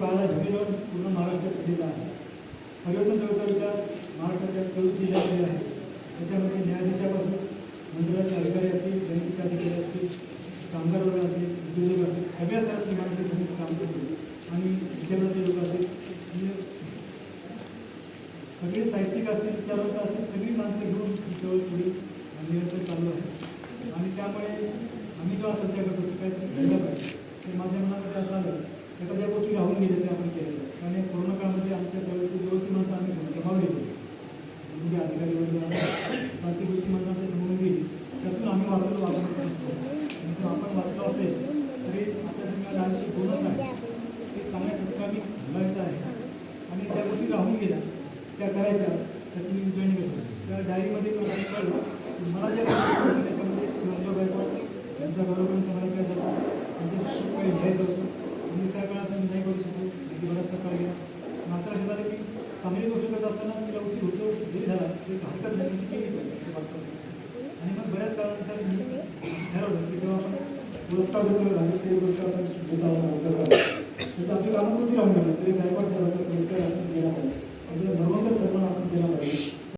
पाहायला घरी जाऊन पूर्ण महाराष्ट्रात केलेला आहे. परिवर्तन चळवळीचा विचार महाराष्ट्राच्या चौथी जिल्ह्यामध्ये आहे. त्याच्यामध्ये न्यायाधीशापासून मंदिराचे अधिकारी असतील बँकेचे अधिकारी असतील कामगार वर्ग असतील उद्योजक असतील सगळ्या स्तरातली माणसं घेऊन काम करतो आणि विद्यापीठाचे लोक असतील म्हणजे सगळे साहित्यिक असतील विचारवंत असतील सगळी माणसं घेऊन ही चळवळ पुढे निरंतर चालू आहे. आणि त्यामुळे आम्ही जेव्हा सज्जा करतो की काहीतरी घडलं पाहिजे. तर माझ्या मनामध्ये असं आलं की आता ज्या गोष्टी राहून गेल्या त्या आपण केलेल्या कारण कोरोना काळामध्ये आमच्या सगळ्या जवळची माणसं आम्ही गमावलेली म्हणजे अधिकारी वर्ग सारखी गोष्टी माणसं आमच्या समोरून गेली. त्यातून आम्ही वाचलो वाचलं समजतो आणि आपण वाचलो असेल तरी आपल्या सगळ्या आयुष्य बोलत आहे. ते चांगल्या सत्कामी घालायचं आहे. आणि ज्या गोष्टी राहून गेल्या त्या करायच्या त्याची मी उजळणी करतो. त्या डायरीमध्ये मला असं मला ज्या गोष्टी होत्या त्याच्यामध्ये शिवाजीराव गायकवाड यांचा गौरव करून मला काय जातं त्यांच्या शिक्षण लिहायचं होतं आणि त्या काळात मी नाही करू शकलो करायला बराचसा काळ गेला लक्षात आलं की चांगली गोष्ट करत असताना तिला उशीर होतो जरी झाला तरी हरकत नाही ती केली पाहिजे ते आणि मग बऱ्याच काळानंतर मी ठरवलं की जेव्हा आपण पुरस्कार देतो राजस्थानी पुरस्कार आपण देत आहोत राज्याला त्याचं आपली कामं कोणती राहून गेलं? तरी